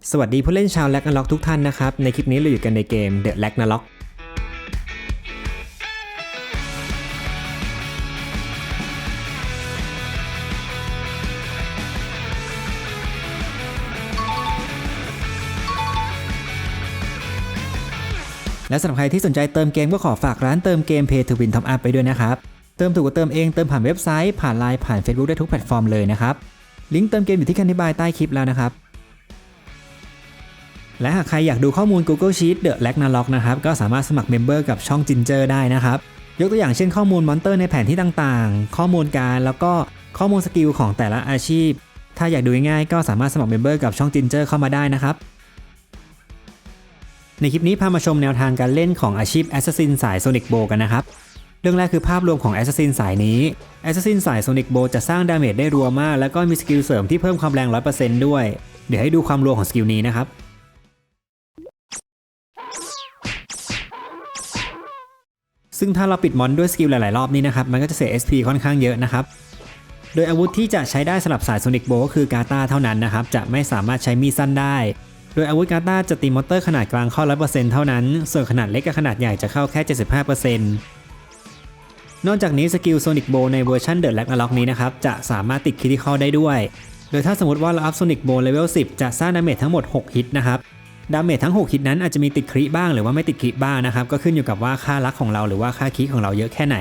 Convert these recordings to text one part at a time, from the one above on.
สวัสดีผู้เล่นชาวแล็กนาล็อกทุกท่านนะครับ ในคลิปนี้เราอยู่กันในเกม The l a g n a r o k และสำหรับใครที่สนใจเติมเกมก็ขอฝากร้านเติมเกม Pay to Win Top Up ไปด้วยนะครับ เติมถูกกว่าเติมเองเติมผ่านเว็บไซต์ผ่านไลน์ผ่าน Facebook ได้ทุกแพลตฟอร์มเลยนะครับ ลิงก์เติมเกมอยู่ที่คันอธิบายใต้คลิปแล้วนะครับ และหากใครอยากดูข้อมูล Google Sheets The Ragnarok นะครับก็สามารถสมัครเมมเบอร์กับช่อง Ginger ได้นะครับ ยกตัวอย่างเช่นข้อมูลมอนเตอร์ในแผนที่ต่างๆ ข้อมูลการแล้วก็ข้อมูลสกิลของแต่ละอาชีพ ถ้าอยากดูง่ายๆก็สามารถสมัครเมมเบอร์กับช่อง Ginger เข้ามาได้นะครับ ในคลิปนี้พามาชมแนวทางการเล่นของอาชีพ Assassin สาย Sonic Bow กันนะครับเรื่องแรกคือภาพรวมของ Assassin สายนี้ Assassin สาย Sonic Bow จะสร้างดาเมจได้รัวมาก แล้วก็มีสกิลเสริมที่เพิ่มความแรง 100%ด้วย เดี๋ยวให้ดูความรัวของสกิลนี้นะครับ ซึ่งถ้าเราปิดมอนด้วยสกิลหลาย ๆ รอบนี้นะครับ มันก็จะเสีย SP ค่อนข้างเยอะนะครับ โดยอาวุธที่จะใช้ได้สำหรับสาย Sonic Bow ก็คือกาตาเท่านั้นนะครับ จะไม่สามารถใช้มีสั้นได้ โดยอาวุธกาตาจะตีมอเตอร์ขนาดกลางเข้า 100%เท่านั้น ส่วนขนาดเล็กกับขนาดใหญ่จะเข้าแค่ 75%นอกจากนี้สกิล Sonic Bow ในเวอร์ชัน The Ragnarok นี้นะครับจะสามารถติดคริติคอลได้ด้วย โดยถ้าสมมติว่าเราอัพ Sonic Bow Level 10 จะสร้างดาเมจทั้งหมด 6 ฮิตนะครับ ดาเมจทั้ง6ฮิตนั้นอาจจะมีติดคริบ้างหรือว่าไม่ติดคริบ้างนะครับ ก็ขึ้นอยู่กับว่าค่ารักของเราหรือว่าค่าคริของเราเยอะแค่ไหน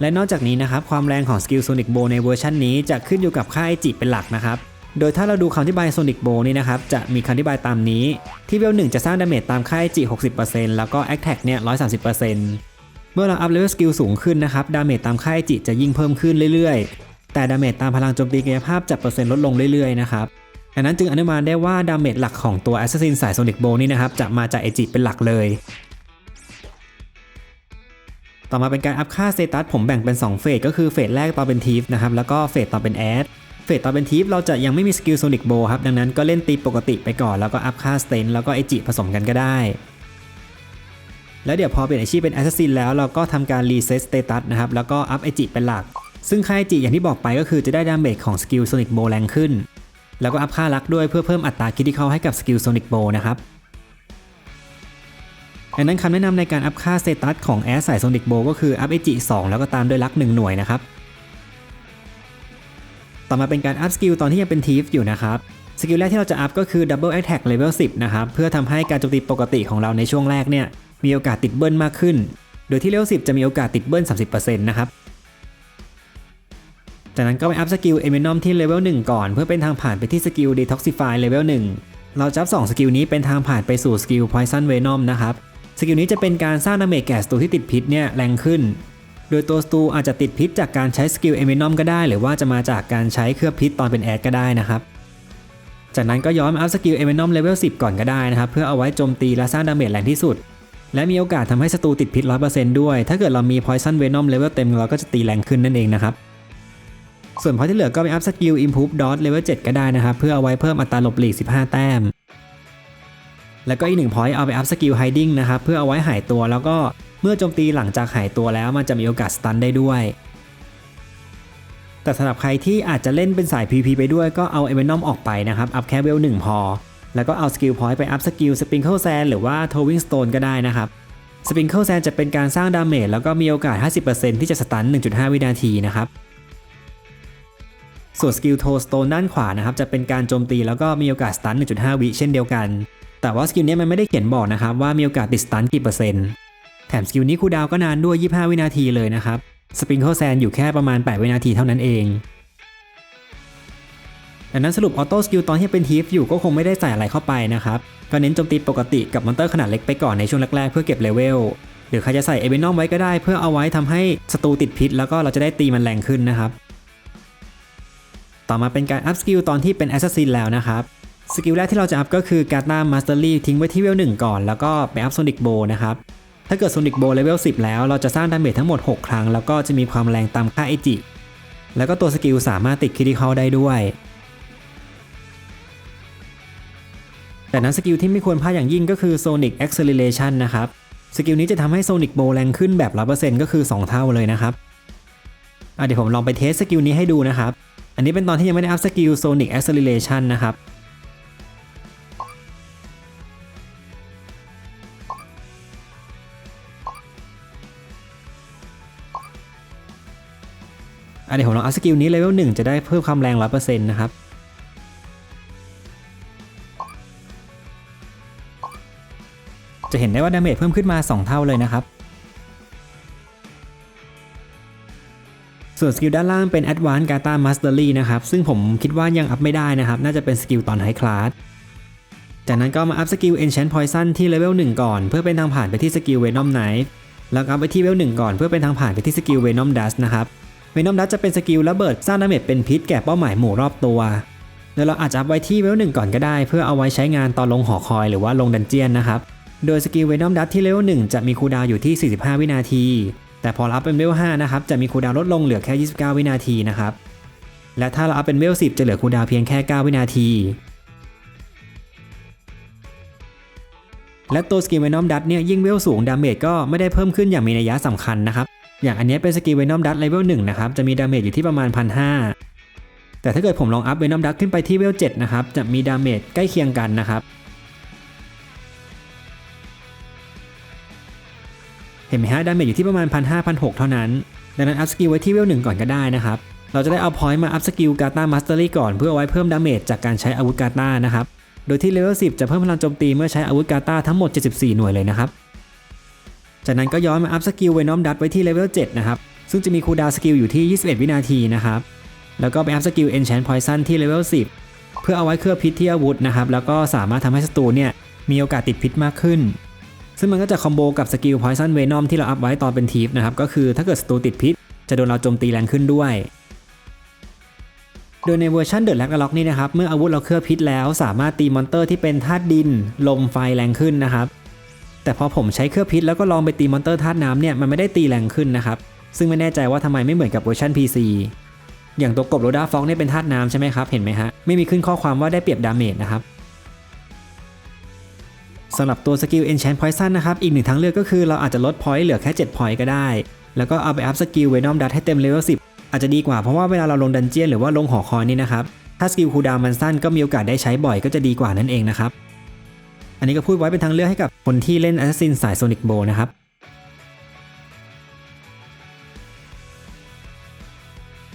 และนอกจากนี้นะครับ ความแรงของสกิล Sonic Bow ในเวอร์ชันนี้จะขึ้นอยู่กับค่าไอจิเป็นหลักนะครับ โดยถ้าเราดูคำอธิบาย Sonic Bow นี่นะครับ จะมีคำอธิบายตามนี้ ที่เวล1จะสร้างดาเมจตามค่าไอจิ60%แล้วก็ Attack เนี่ย130%เมื่อเราอัพเลเวลสกิลสูงขึ้นนะครับ ดาเมจตามค่าไอจิจะยิ่งเพิ่มขึ้นเรื่อยๆ แต่ดาเมจตามพลังโจมตีกายภาพจะเปอร์เซ็นต์ลดลงเรื่อยๆนะครับดังนั้นจึงอนุมานได้ว่าดาเมจหลักของตัว Assassin สาย Sonic Bow นี่นะครับจะมาจากไอจิเป็นหลักเลย ต่อมาเป็นการอัพค่าสเตตัสผมแบ่งเป็น 2 เฟสก็คือเฟสแรกตอนเป็นทีฟนะครับแล้วก็เฟสตอนเป็นแอดเฟสตอนเป็นทีฟเราจะยังไม่มีสกิลโซนิกโบครับดังนั้นก็เล่นตีปกติไปก่อนแล้วก็อัพค่าสเตนแล้วก็ไอจิผสมกันก็ได้ แล้วเดี๋ยวพอเปลี่ยนอาชีพเป็นแอสซัสซินแล้วเราก็ทำการรีเซ็ตสเตตัสนะครับแล้วก็อัพไอจิเป็นหลัก ซึ่งค่าไอจิอย่างที่บอกไปก็คือจะได้ดาเมจของสกิลโซนิกโบแรงขึ้น แล้วก็อัพค่ารักด้วยเพื่อเพิ่มอัตราคิดที่เข้าให้กับสกิลโซนิกโบนะครับดังนั้นคำแนะนำในการอัพค่าสเตตัสของแอสสายโซนิกโบก็คืออัพเอจิ2แล้วก็ตามด้วยลัก 1 หน่วยนะครับ ต่อมาเป็นการอัพสกิลตอนที่ยังเป็นทีฟอยู่นะครับสกิลแรกที่เราจะอัพก็คือ Double Attack Level 10 นะครับ เพื่อทำให้การโจมตีปกติของเราในช่วงแรกเนี่ย มีโอกาสติดเบิ้ลมากขึ้น โดยที่เลเวล10 จะมีโอกาสติดเบิ้ล 30%นะครับ จากนั้นก็ไปอัพสกิล e m i n o m ที่เลเวล1ก่อน เพื่อเป็นทางผ่านไปที่สกิล Detoxify Level 1เราจะอัพ2สกิลนี้เป็นทางผ่านไปสู่สกิล Poison Venom นะครับสกิลนี้จะเป็นการสร้างดาเมจแก่สตูที่ติดพิษเนี่ยแรงขึ้น โดยตัวสตูอาจจะติดพิษจากการใช้สกิลเอมินอมก็ได้ หรือว่าจะมาจากการใช้เคลือบพิษตอนเป็นแอดก็ได้นะครับจากนั้นก็ย้อนอัพสกิลเอมินอมเลเวล10 ก่อนก็ได้นะครับเพื่อเอาไว้โจมตีและสร้างดาเมจแรงที่สุด และมีโอกาสทำให้สตูติดพิษ 100%ด้วย ถ้าเกิดเรามี Poison Venom เลเวลเต็มเราก็จะตีแรงขึ้นนั่นเองนะครับ ส่วนพอที่เหลือก็ไปอัพสกิล Improve Dot เลเวล7ก็ได้นะครับ เพื่อเอาไว้เพิ่มอัตราหลบหลีก 15 แต้ม แล้วก็อีกหนึ่งพอยต์เอาไปอัพสกิล hiding นะครับ เพื่อเอาไว้หายตัวแล้วก็เมื่อโจมตีหลังจากหายตัวแล้วมันจะมีโอกาสสตันได้ด้วย แต่สำหรับใครที่อาจจะเล่นเป็นสาย PP ไปด้วยก็เอาเอเวนอมออกไปนะครับอัพแค่เวล1พอ แล้วก็เอาสกิลพอยต์ไปอัพสกิลสปริงเกิลแซนหรือว่าทวิงสโตนก็ได้นะครับสปริงเกิลแซนจะเป็นการสร้างดาเมจแล้วก็มีโอกาส 50%ที่จะสตัน 1.5 วินาทีนะครับ ส่วนสกิลโทสโตนด้านขวานะครับจะเป็นการโจมตีแล้วก็มีโอกาสสตัน 1.5 วิเช่นเดียวกัน แต่ว่าสกิลนี้มันไม่ได้เขียนบอกนะครับว่ามีโอกาสติดสตันกี่เปอร์เซ็นต์ แถมสกิลนี้คูดาวก็นานด้วย 25 วินาทีเลยนะครับสปริงเกิลแซนอยู่แค่ประมาณ 8 วินาทีเท่านั้นเองดังนั้นสรุปออโต้สกิลตอนที่เป็นทีฟอยู่ก็คงไม่ได้ใส่อะไรเข้าไปนะครับก็เน้นโจมตีปกติกับมอนเตอร์ขนาดเล็กไปก่อนในช่วงแรกๆเพื่อเก็บเลเวลหรือใครจะใส่เอเวนอมไว้ก็ได้เพื่อเอาไว้ทำให้ศัตรูติดพิษ แล้วก็เราจะได้ตีมันแรงขึ้นนะครับ ต่อมาเป็นการอัพสกิลตอนที่เป็นแอสซัสซินแล้วนะครับสกิลแรกที่เราจะอัพก็คือการ์ตามาสเตอรี่ทิ้งไว้ที่เวล1ก่อน แล้วก็ไปอัพโซนิกโบนะครับถ้าเกิดโซนิกโบเลเวล10 แล้วเราจะสร้างดาเมจทั้งหมด 6 ครั้ง แล้วก็จะมีความแรงตามค่าเอจิ แล้วก็ตัวสกิลสามารถติดคริติคอลได้ด้วย แต่นั้นสกิลที่ไม่ควรพลาดอย่างยิ่งก็คือ Sonic Acceleration นะครับ สกิลนี้จะทำให้ Sonic Bow แรงขึ้นแบบ 100%ก็คือ 2 เท่าเลยนะครับเดี๋ยวผมลองไปเทสสกิลนี้ให้ดูนะครับ อันนี้เป็นตอนที่ยังไม่ได้อัพสกิล Sonic Acceleration นะครับอะเดี๋ยวผมลองอัพสกิลนี้เลเวลหนึ่งจะได้เพิ่มความแรง 100%นะครับจะเห็นได้ว่าดาเมจเพิ่มขึ้นมา 2 เท่าเลยนะครับ ส่วนสกิลด้านล่างเป็น Advanced Gata Mastery นะครับ ซึ่งผมคิดว่ายังอัพไม่ได้นะครับ น่าจะเป็นสกิลตอน High Class จากนั้นก็มาอัพสกิล Enchant Poison ที่เลเวล1ก่อน เพื่อเป็นทางผ่านไปที่สกิล Venom Knife แล้วก็อัพไปที่เลเวล1ก่อนเพื่อเป็นทางผ่านไปที่สกิล Venom Dust นะครับ Venom Dust จะเป็นสกิลระเบิดสร้างดาเมจเป็นพิษแก่เป้าหมายหมู่รอบตัวโดยเราอาจจะอัพไว้ที่เลเวล1ก่อนก็ได้ เพื่อเอาไว้ใช้งานตอนลงหอคอยหรือว่าลงดันเจียนนะครับ โดยสกิล Venom Dust ที่เลเวล1จะมีคูลดาวน์อยู่ที่ 45 วินาที แต่พอรับเป็นเวล5นะครับจะมีคูลดาวน์ลดลงเหลือแค่ 29 วินาทีนะครับ และถ้าเราอัพเป็นเวล10 จะเหลือคูลดาวน์เพียงแค่ 9 วินาที และตัวสกิล Venom Dust เนี่ยยิ่งเวลสูงดาเมจก็ไม่ได้เพิ่มขึ้นอย่างมีนัยยะสำคัญนะครับ อย่างอันนี้เป็นสกิล Venom Dust เลเวล1นะครับจะมีดาเมจอยู่ที่ประมาณ 1,500แต่ถ้าเกิดผมลองอัพ Venom Dust ขึ้นไปที่เวล7นะครับจะมีดาเมจใกล้เคียงกันนะครับ เห็นไหมฮะดาเมจอยู่ที่ประมาณ1,500-1,600เท่านั้น ดังนั้นอัพสกิลไว้ที่เวลหนึ่งก่อนก็ได้นะครับ เราจะได้เอาพอยต์มาอัพสกิลกาตามาสเตอรี่ก่อนเพื่อเอาไว้เพิ่มดาเมจจากการใช้อาวุธกาตานะครับ โดยที่เลเวล10 จะเพิ่มพลังโจมตีเมื่อใช้อาวุธกาตาทั้งหมด 74 หน่วยเลยนะครับ จากนั้นก็ย้อนมาอัพสกิลเวนอมดัตไว้ที่เลเวล7นะครับ ซึ่งจะมีคูลดาวสกิลอยู่ที่ 21 วินาทีนะครับ แล้วก็ไปอัพสกิล Enchant Poison ที่เลเวล10 เพื่อเอาไว้เคลือบพิษที่อาวุธนะครับ แล้วก็สามารถทำให้ศัตรูเนี่ยมีโอกาสติดพิษมากขึ้น ซึ่งมันก็จะคอมโบกับสกิล Poison Venom ที่เราอัพไว้ตอนเป็นทีฟนะครับ ก็คือถ้าเกิดศัตรูติดพิษ จะโดนเราโจมตีแรงขึ้นด้วย โดยในเวอร์ชันเด e ดแลกล็อกนี่นะครับ เมื่ออาวุธเราเคลือบพิษแล้ว สามารถตีมอนเตอร์ที่เป็นธาตุดิน ลมไฟแรงขึ้นนะครับ แต่พอผมใช้เคลือบพิษแล้วก็ลองไปตีมอนเตอร์ธาตุน้ำเนี่ยมันไม่ได้ตีแรงขึ้นนะครับ ซึ่งไม่แน่ใจว่าทำไมไม่เหมือนกับเวอร์ชัน PC อย่างตัวกบโรดาฟ็อกเนี่ยเป็นธาตุน้ำใช่ไหมครับ เห็นไหมฮะ ไม่มีขึ้นข้อความว่าได้เปรียบดาเมจนะครับ สำหรับตัวสกิล Enchant Poison นะครับ อีกหนึ่งทางเลือกก็คือเราอาจจะลด point เหลือแค่7 point ก็ได้ แล้วก็เอาไปอัพสกิล Venom Dust ให้เต็มเลเวล10 อาจจะดีกว่าเพราะว่าเวลาเราลงดันเจียนหรือว่าลงหอคอยนี่นะครับ ถ้าสกิลคูดาวมันสั้นก็มีโอกาสได้ใช้บ่อยก็จะดีกว่านั่นเองนะครับ อันนี้ก็พูดไว้เป็นทางเลือกให้กับคนที่เล่น Assassin สาย Sonic Bow นะครับ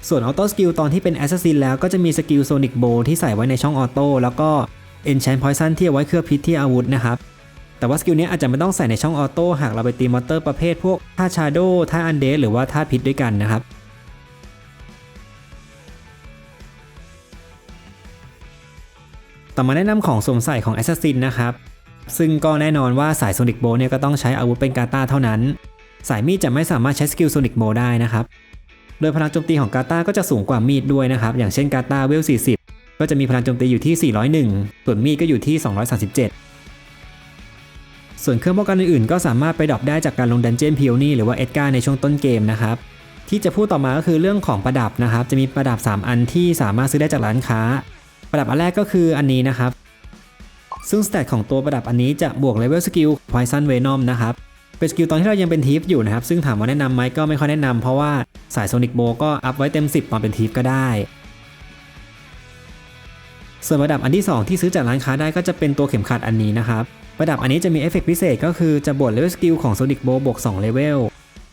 ส่วนออโต้สกิลตอนที่เป็น Assassin แล้วก็จะมีสกิล Sonic Bow ที่ใส่ไว้ในช่องออโต้แล้วก็ Enchant Poison ที่เอาไว้เคลือบพิษที่อาวุธนะครับ แต่ว่าสกิลนี้อาจจะไม่ต้องใส่ในช่องออโต้หากเราไปตีมอนเตอร์ประเภทพวกท่าชาโดท่าอันเดสหรือว่าท่าพิษด้วยกันนะครับต่อมาแนะนำของสวมใส่ของ Assassin นะครับ ซึ่งก็แน่นอนว่าสาย Sonic Bow เนี่ยก็ต้องใช้อาวุธเป็นกาตาเท่านั้น สายมีดจะไม่สามารถใช้สกิล Sonic Bow ได้นะครับ โดยพลังโจมตีของกาตาก็จะสูงกว่ามีดด้วยนะครับ อย่างเช่นกาตาเวล 40 ก็จะมีพลังโจมตีอยู่ที่ 401 ส่วนมีดก็อยู่ที่ 237 ส่วนเครื่องป้องกันอื่นๆ ก็สามารถไปดรอปได้จากการลงดันเจียนพิโอนี่หรือว่าเอ็ดการ์ในช่วงต้นเกมนะครับ ที่จะพูดต่อมาก็คือเรื่องของประดับนะครับ จะมีประดับ 3 อันที่สามารถซื้อได้จากร้านค้า ประดับอันแรกก็คืออันนี้นะครับ ซึ่งสเตตของตัวประดับอันนี้จะบวกเลเวลสกิล Poison Venom นะครับเป็นสกิลตอนที่เรายังเป็นทีฟอยู่นะครับ ซึ่งถามว่าแนะนำไหมก็ไม่ค่อยแนะนำเพราะว่าสาย Sonic Bow ก็อัพไว้เต็ม 10 ตอนเป็นทีฟก็ได้ ส่วนประดับอันที่ 2 ที่ซื้อจากร้านค้าได้ก็จะเป็นตัวเข็มขัดอันนี้นะครับประดับอันนี้จะมีเอฟเฟกต์พิเศษก็คือจะบวกเลเวลสกิลของ Sonic Bow บวก2เลเวล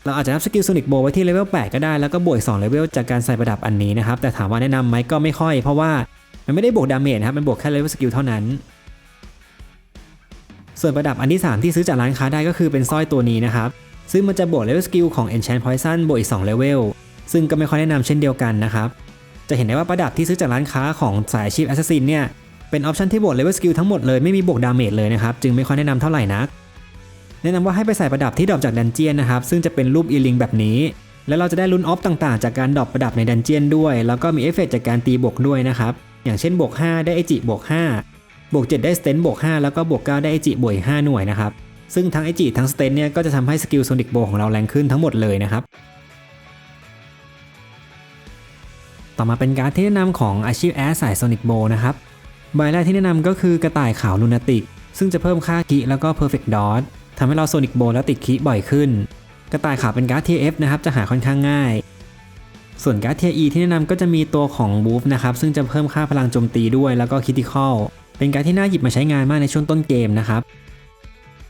เราอาจจะนับสกิล Sonic Bow ไว้ที่เลเวล8ก็ได้แล้วก็บวกอีก2เลเวลจากการใส่ประดับอันนี้นะครับแต่ถามว่าแนะนำไหมก็ไม่ค่อย เพราะว่ามันไม่ได้บวกดาเมจนะครับมันบวกแค่เลเวลสกิลเท่านั้น ส่วนประดับอันที่ 3 ที่ซื้อจากร้านค้าได้ก็คือเป็นสร้อยตัวนี้นะครับซึ่งมันจะบวกเลเวลสกิลของ Enchant Poison บวกอีก2เลเวลซึ่งก็ไม่ค่อยแนะนำเช่นเดียวกันนะครับ จะเห็นได้ว่าประดับที่ซื้อจากร้านค้าของสายอาชีพ Assassin เนี่ยเป็นออปชันที่บวกเลเวลสกิลทั้งหมดเลยไม่มีบวกดาเมจเลยนะครับจึงไม่ค่อยแนะนำเท่าไหร่นัก แนะนำว่าให้ไปใส่ประดับที่ดรอปจากดันเจียนนะครับซึ่งจะเป็นรูปอีลิงแบบนี้ แล้วเราจะได้ลุ้นออฟต่างๆ จากการดรอปประดับในดันเจียนด้วย แล้วก็มีเอฟเฟกต์จากการตีบวกด้วยนะครับอย่างเช่นบวก5ได้เอจิบวก5บวก7ได้สเตนบวก5แล้วก็บวก9ได้เอจิบวก5หน่วยนะครับซึ่งทั้งเอจิทั้งสเตนเนี่ยก็จะทำให้สกิลโซนิกโบของเราแรงขึ้นทั้งหมดเลยนะครับ ต่อมาเป็นการ์ดที่แนะนำของอาชีพแอสสายโซนิกโบนะครับ ใบแรกที่แนะนำก็คือกระต่ายขาวลูนาติกซึ่งจะเพิ่มค่าคิแล้วก็ Perfect Dot ททำให้เราโซนิกโบแล้วติดคิบ่อยขึ้น กระต่ายขาวเป็นการ์ด TF นะครับจะหาค่อนข้างง่าย ส่วนการ์ดเทียอีที่แนะนำก็จะมีตัวของบูฟนะครับซึ่งจะเพิ่มค่าพลังโจมตีด้วยแล้วก็คิติคอลเป็นการดที่น่าหยิบมาใช้งานมากในช่วงต้นเกมนะครับ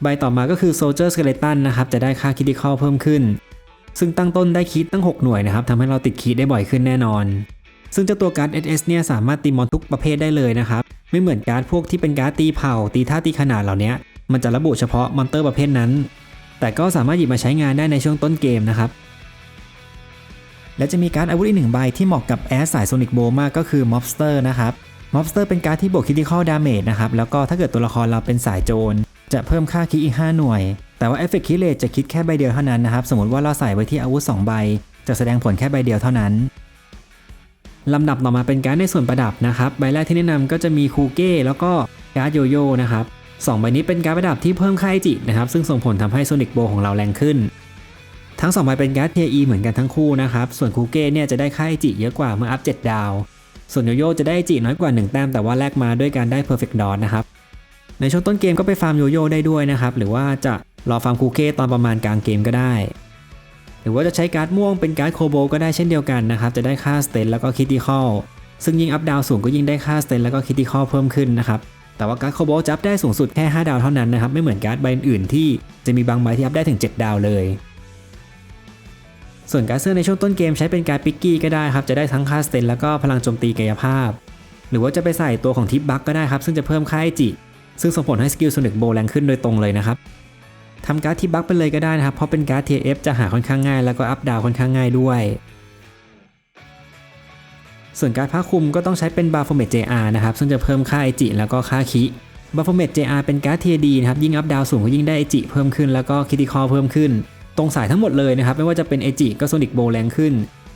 ใบต่อมาก็คือ Soldier Skeleton นะครับจะได้ค่าคิติคอลเพิ่มขึ้นซึ่งตั้งต้นได้คิดตั้ง 6 หน่วยนะครับทำให้เราติดคิดได้บ่อยขึ้นแน่นอน ซึ่งเจ้าตัวการ์ด SS เนี่ยสามารถตีมอนทุกประเภทได้เลยนะครับ ไม่เหมือนการ์ดพวกที่เป็นการ์ดตีเผ่า ตีท่าตีขนาดเหล่านี้มันจะระบุเฉพาะมอนเตอร์ประเภทนั้น แต่ก็สามารถหยิบมาใช้งานได้ในช่วงต้นเกมนะครับและจะมีการ์ดอาวุธอีกหนึ่งใบที่เหมาะกับแอสสายโซนิกโบมากก็คือ Mobster นะครับ Mobster เป็นการ์ดที่บวกคิติคอลดาเมจนะครับแล้วก็ถ้าเกิดตัวละครเราเป็นสายโจร จะเพิ่มค่าคิดอีก 5 หน่วย แต่ว่าเอฟเฟกต์คิเลตจะคิดแค่ใบเดียวเท่านั้นนะครับ สมมติว่าเราใส่ไว้ที่อาวุธ 2 ใบ จะแสดงผลแค่ใบเดียวเท่านั้น ลำดับต่อมาเป็นการ์ดในส่วนประดับนะครับใบแรกที่แนะนำก็จะมีคูเก้แล้วก็การ์ดโยโย่นะครับสองใบนี้เป็นการ์ดประดับที่เพิ่มค่าไอจินะครับซึ่งส่งผลทำให้โซนิกโบของเราแรงขึ้น ทั้ง2ใบเป็นการ์ดเทียอีเหมือนกันทั้งคู่นะครับส่วนคูเก้เนี่ยจะได้ค่าไอจิเยอะกว่าเมื่ออัพ7ดาว ส่วนโยโย่จะได้ไอจิน้อยกว่า 1 แต้มแต่ว่าแลกมาด้วยการได้ Perfect Dot นะครับในช่วงต้นเกมก็ไปฟาร์มโยโย่ได้ด้วยนะครับหรือว่าจะรอฟาร์มคูเก้ตอนประมาณกลางเกมก็ได้ หรือว่าจะใช้การ์ดม่วงเป็นการ์ดโคโบก็ได้เช่นเดียวกันนะครับจะได้ค่าสเตนแล้วก็คิติคอลซึ่งยิ่งอัพดาวสูงก็ยิ่งได้ค่าสเตนแล้วก็คิติคอลเพิ่มขึ้นนะครับแต่ว่าการ์ดโคโบจะอัพได้สูงสุดแค่ 5 ดาวเท่านั้นนะครับไม่เหมือนการ์ดใบอื่นๆที่จะมีบางใบที่อัพได้ถึง 7 ดาวเลย ส่วนการ์ดเสื้อในช่วงต้นเกมใช้เป็นการ์ดปิกกี้ก็ได้ครับจะได้ทั้งค่าสเตนแล้วก็พลังโจมตีกายภาพ หรือว่าจะไปใส่ตัวของทิปบัคก็ได้ครับซึ่งจะเพิ่มค่าไอจิซึ่งส่งผลให้สกิลโซนิกโบแรงขึ้นโดยตรงเลยนะครับ ทำการ์ดทิปบัคไปเลยก็ได้นะครับ เพราะเป็นการ์ด TF จะหาค่อนข้างง่ายแล้วก็อัพดาวค่อนข้างง่ายด้วย ส่วนการ์ดผ้าคลุมก็ต้องใช้เป็นบา p ฟเม JR นะครับ ซึ่งจะเพิ่มค่าไอจิแล้วก็ค่าคิบา p ฟเม JR เป็นการ์ด TD นะครับ ยิ่งอัพดาวสูงก็ยิ่งได้ไอจิเพิ่มขึ้นแล้วก็คิติคอเพิ่มขึ้น ตรงสายทั้งหมดเลยนะครับ ไม่ว่าจะเป็นไอจิก็โซนิกโบแรงขึ้น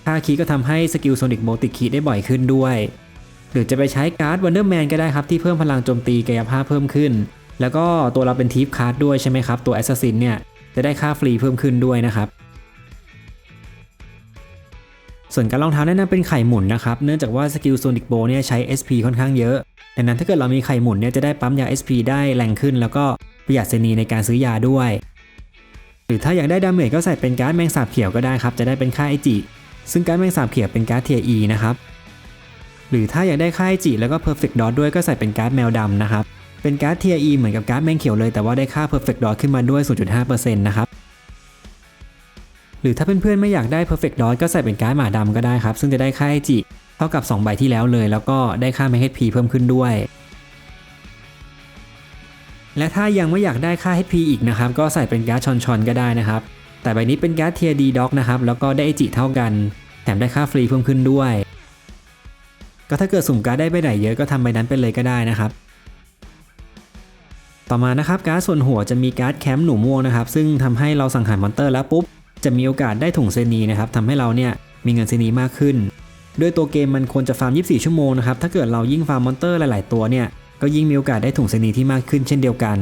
ค่าคีก็ทำให้สกิลโซนิกโบติดคีได้บ่อยขึ้นด้วย หรือจะไปใช้การ์ดวันเดอร์แมนก็ได้ครับที่เพิ่มพลังโจมตีกายภาพเพิ่มขึ้น แล้วก็ตัวเราเป็นทีฟคาร์ดด้วยใช่ไหมครับ ตัวแอสซัสซินเนี่ยจะได้ค่าฟรีเพิ่มขึ้นด้วยนะครับ ส่วนการรองเท้าแนะนำเป็นไข่หมุนนะครับ เนื่องจากว่าสกิลโซนิกโบเนี่ยใช้ SP ค่อนข้างเยอะดังนั้นถ้าเกิดเรามีไข่หมุนเนี่ยจะได้ปั๊มยา SP ได้แรงขึ้น แล้วก็ประหยัดเซนีในการซื้อยาด้วย หรือถ้าอยากได้ดาเมจก็ใส่เป็นการ์ดแมงสาบเขียวก็ได้ครับ จะได้เป็นค่าไอจิซึ่งการ์ดแมงสาบเขียวเป็นการ์ดเทียอีนะครับ หรือถ้าอยากได้ค่าไอจิแล้วก็ Perfect Dot ด้วยก็ใส่เป็นการ์ดแมวดำนะครับ เป็นการ์ดเทียอีเหมือนกับการ์ดแมงเขียวเลยแต่ว่าได้ค่า Perfect Dot ขึ้นมาด้วย 0.5%นะครับ หรือถ้าเพื่อนๆไม่อยากได้ Perfect Dot ก็ใส่เป็นการ์ดหมาดำก็ได้ครับ ซึ่งจะได้ค่าไอจิเท่ากับ 2 ใบที่แล้วเลย แล้วก็ได้ค่า m HP เพิ่มขึ้นด้วย และถ้ายังไม่อยากได้ค่า HP อีกนะครับ ก็ใส่เป็นการ์ดชอนชอนๆก็ได้นะครับ แต่ใบนี้เป็นการ์ดเทียดีด็อกนะครับ แล้วก็ได้ไอจิเท่ากัน แถมได้ค่าฟรีเพิ่มขึ้นด้วย ก็ถ้าเกิดสุ่มการ์ดได้ใบไหนเยอะก็ทำใบนั้นไปเลยก็ได้นะครับ ต่อมานะครับการ์ดส่วนหัวจะมีการ์ดแคมป์หนูม่วงนะครับซึ่งทำให้เราสังหารมอนเตอร์แล้วปุ๊บ จะมีโอกาสได้ถุงเซนีนะครับทำให้เราเนี่ยมีเงินเซนีมากขึ้นด้วยตัวเกมมันควรจะฟาร์ม 24 ชั่วโมงนะครับถ้าเกิดเรายิ่งฟาร์มมอนเตอร์หลาย ๆ ตัวเนี่ยก็ยิ่งมีโอกาสได้ถุงเซนีที่มากขึ้นเช่นเดียวกัน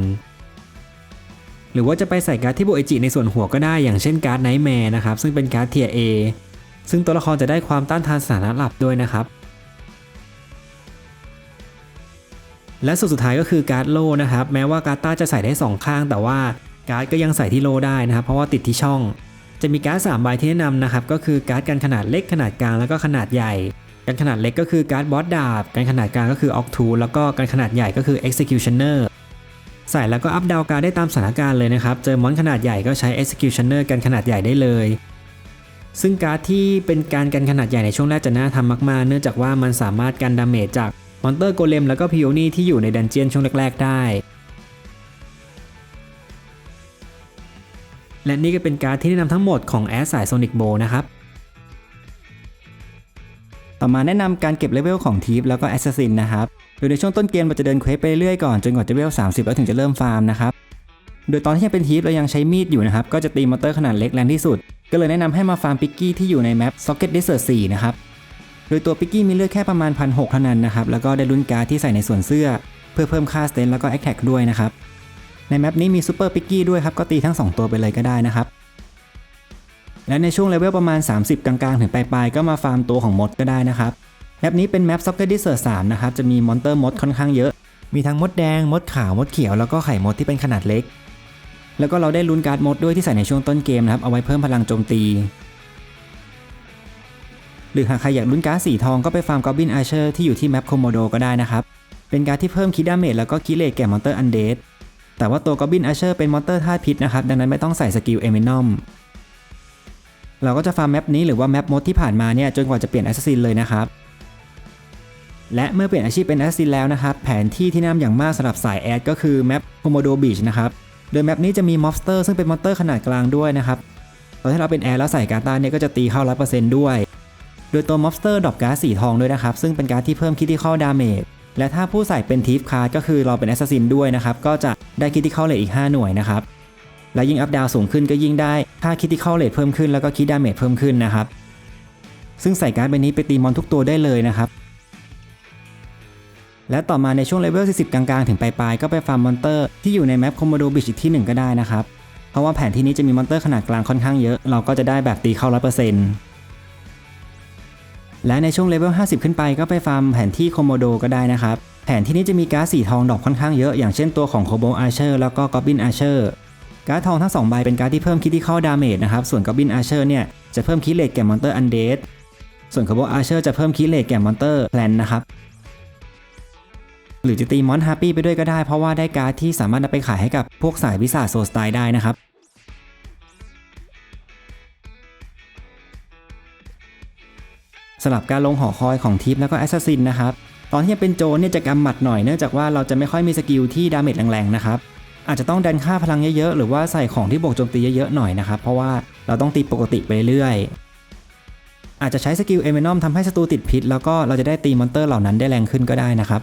หรือว่าจะไปใส่การ์ดที่โบเอจิในส่วนหัวก็ได้อย่างเช่นการ์ดไนท์แมร์นะครับซึ่งเป็นการ์ดเทีย A ซึ่งตัวละครจะได้ความต้านทานสถานะหลับด้วยนะครับ และสุดสุดท้ายก็คือการ์ดโลนะครับแม้ว่าการ์ดต้าจะใส่ได้ 2 ข้าง แต่ว่าการ์ดก็ยังใส่ที่โลได้นะครับ เพราะว่าติดที่ช่อง จะมีการ์ด3ใบที่แนะนำนะครับก็คือการ์ดกันขนาดเล็กขนาดกลางแล้วก็ขนาดใหญ่การขนาดเล็กก็คือการ์ดบอสดาบการขนาดกลางก็คือออกทูแล้วก็การขนาดใหญ่ก็คือ executioner ใส่แล้วก็อัพดาวการ์ดได้ตามสถานการณ์เลยนะครับ เจอมอนขนาดใหญ่ก็ใช้ executioner กันขนาดใหญ่ได้เลย ซึ่งการ์ดที่เป็นการกันขนาดใหญ่ในช่วงแรกจะน่าทำมากๆ เนื่องจากว่ามันสามารถกันดาเมจจาก มอนเตอร์โกเลมแล้วก็พิโอนี่ที่อยู่ในดันเจียนช่วงแรก ๆ ได้ และนี่ก็เป็นการ์ดที่แนะนำทั้งหมดของแอสสายโซนิกโบนะครับต่อมาแนะนำการเก็บเลเวลของทีฟแล้วก็แอสซัสซินนะครับ โดยในช่วงต้นเกมเราจะเดินเควสไปเรื่อยก่อนจนกว่าจะเลเวล30 แล้วถึงจะเริ่มฟาร์มนะครับ โดยตอนที่ยังเป็นทีฟเรายังใช้มีดอยู่นะครับ ก็จะตีมอนเตอร์ขนาดเล็กแรงที่สุด ก็เลยแนะนำให้มาฟาร์มปิกกี้ที่อยู่ในแมป Socket Desert 4 นะครับ โดยตัวปิกกี้มีเลือดแค่ประมาณ1,600เท่านั้นนะครับ แล้วก็ได้ลุ้นการ์ดที่ใส่ในส่วนเสื้อ เพื่อเพิ่มค่าสเตนแล้วก็แอคแท็กด้วยนะครับ ในแมปนี้มีซูเปอร์ปิกกี้ด้วยครับ ก็ตีทั้ง 2 ตัวไปเลยก็ได้นะครับ และในช่วงเลเวลประมาณ 30 กลางๆ ถึงปลายๆ ก็มาฟาร์มตัวของมดก็ได้นะครับ แมปนี้เป็นแมป Socket Desert 3นะครับ จะมีมอนเตอร์มดค่อนข้างเยอะ มีทั้งมดแดง มดขาว มดเขียว แล้วก็ไข่มดที่เป็นขนาดเล็ก แล้วก็เราได้ลุ้นการ์ดมดด้วยที่ใส่ในช่วงต้นเกมนะครับ เอาไว้เพิ่มพลังโจมตี หรือหากใครอยากลุ้นการ์ดสีทองก็ไปฟาร์มกอบบินอาเชอร์ที่อยู่ที่แมปโคโมโดก็ได้นะครับ เป็นการ์ดที่เพิ่มคิดดาเมจแล้วก็คิเลตแก่มอนเตอร์อันเดดแต่ว่าตัวกอบบินอาเชอร์เป็นมอนเตอร์ธาตุพิษนะครับดังนั้นไม่ต้องใส่สกิลเอเมนอมเราก็จะฟาร์มแมปนี้หรือว่าแมปมดที่ผ่านมาเนี่ยจนกว่าจะเปลี่ยนแอสซัสซินเลยนะครับและเมื่อเปลี่ยนอาชีพเป็นแอสซัสซินแล้วนะครับแผนที่ที่นะนำอย่างมากสำหรับสายแอดก็คือแมปโคโมโดบีชนะครับโดยแมปนี้จะมีมอนสเตอร์ซึ่งเป็นมอนเตอร์ขนาดกลางด้วยนะครับตอนที่เราเป็นแอร์แล้วใส่การ์ตาเนี่ยก็จะตีเข้า 100%ด้วย โดยตัวมอนสเตอร์ดรอปการ์ดสีทองด้วยนะครับ ซึ่งเป็นการ์ดที่เพิ่มคิดที่เข้าดาเมจและถ้าผู้ใส่เป็นทีฟคาร์ดก็คือเราเป็นแอสซัสซินด้วยนะครับ ก็จะได้คิดที่เข้าเลทอีก 5 หน่วยนะครับ และยิ่งอัพดาวสูงขึ้นก็ยิ่งได้ค่าคิดที่เข้าเลทเพิ่มขึ้นแล้วก็คิดดาเมจเพิ่มขึ้นนะครับ ซึ่งใส่การ์ดใบนี้ไปตีมอนทุกตัวได้เลยนะครับและต่อมาในช่วงเลเวล 40 กลางๆ ถึงปลายๆ ก็ไปฟาร์มมอนเตอร์ที่อยู่ในแมปคอมโมโดบิชอีกที่หนึ่งก็ได้นะครับ เพราะว่าแผนที่นี้จะมีมอนเตอร์ขนาดกลางค่อนข้างเยอะ เราก็จะได้แบบตีเข้า 100% และในช่วงเลเวล 50 ขึ้นไปก็ไปฟาร์มแผนที่โคมโมโดก็ได้นะครับ แผนที่นี้จะมีการ์ดสีทองดอกค่อนข้างเยอะอย่างเช่นตัวของโคโบอาร์เชอร์แล้วก็กอบบินอาร์เชอร์การ์ดทองทั้ง 2 ใบเป็นการ์ดที่เพิ่มคิดที่เข้าดาเมจนะครับส่วนกอบบินอาร์เชอร์เนี่ยจะเพิ่มคิดเลทแก่มอนเตอร์อันเดดส่วนโคโบอาร์เชอร์จะเพิ่มคิดเลทแก่มอนเตอร์แพลนนะครับ หรือจะตีมอนฮาปี้ไปด้วยก็ได้เพราะว่าได้การ์ดที่สามารถนำไปขายให้กับพวกสายวิสาโซสไตล์ได้นะครับ สลับการลงหอคอยของทิปแล้วก็แอสซัสซินนะครับตอนที่เป็นโจนเนี่ยจะกำหมัดหน่อยเนื่องจากว่าเราจะไม่ค่อยมีสกิลที่ดาเมจแรงๆนะครับอาจจะต้องดันค่าพลังเยอะๆหรือว่าใส่ของที่บวกโจมตีเยอะๆหน่อยนะครับเพราะว่าเราต้องตีปกติไปเรื่อยอาจจะใช้สกิลเอเมนอมทำให้ศัตรูติดพิษ แล้วก็เราจะได้ตีมอนเตอร์เหล่านั้นได้แรงขึ้นก็ได้นะครับ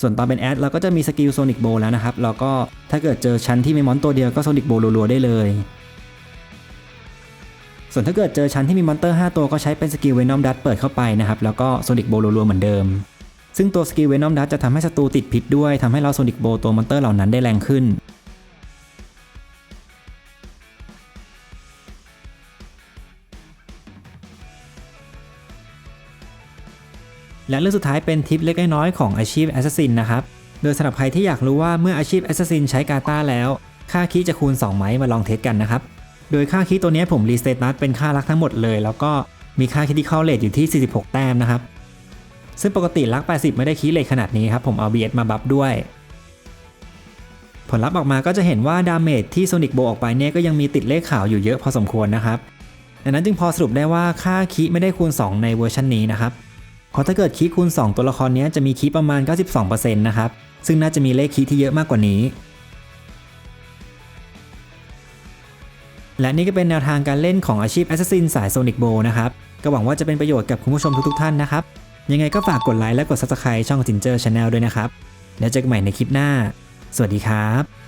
ส่วนตอนเป็นแอดเราก็จะมีสกิลโซนิกโบแล้วนะครับ แล้วก็ถ้าเกิดเจอชั้นที่มีมอนตัวเดียวก็โซนิกโบรัวๆได้เลย ส่วนถ้าเกิดเจอชั้นที่มีมอนเตอร์ 5 ตัวก็ใช้เป็นสกิลเวนอมดัตเปิดเข้าไปนะครับ แล้วก็โซนิกโบรัวๆเหมือนเดิม ซึ่งตัวสกิลเวนอมดัตจะทำให้ศัตรูติดพิษด้วยทำให้เราโซนิกโบตัวมอนเตอร์เหล่านั้นได้แรงขึ้นและเรื่องสุดท้ายเป็นทิปเล็กน้อยของอาชีพแอสซัสซินนะครับ โดยสำหรับใครที่อยากรู้ว่าเมื่ออาชีพแอสซัสซินใช้กาตาแล้ว ค่าคีย์จะคูณ 2 ไหมมาลองเทสกันนะครับ โดยค่าคีย์ตัวนี้ผมรีสเตตัสเป็นค่ารักทั้งหมดเลย แล้วก็มีค่าคิดที่เข้าเลทอยู่ที่ 46 แต้มนะครับ ซึ่งปกติรัก 80 ไม่ได้คีย์เลทขนาดนี้ครับ ผมเอา BS มาบัฟด้วย ผลลัพธ์ออกมาก็จะเห็นว่าดาเมจที่โซนิกโบออกไปเนี่ยก็ยังมีติดเลขขาวอยู่เยอะพอสมควรนะครับดังนั้นจึงพอสรุปได้ว่าค่าคีไม่ได้คูณ 2 ในเวอร์ชันนี้นะครับเพราะถ้าเกิดคีคูณ 2 ตัวละครนี้จะมีคีประมาณ 92%นะครับซึ่งน่าจะมีเลขคีที่เยอะมากกว่านี้ และนี่ก็เป็นแนวทางการเล่นของอาชีพ Assassin สาย Sonic Bow นะครับก็หวังว่าจะเป็นประโยชน์กับคุณผู้ชมทุกๆท่านนะครับ ยังไงก็ฝากกดไลค์และกด Subscribe ช่อง Ginger Channel ด้วยนะครับ แล้วเจอกันใหม่ในคลิปหน้า สวัสดีครับ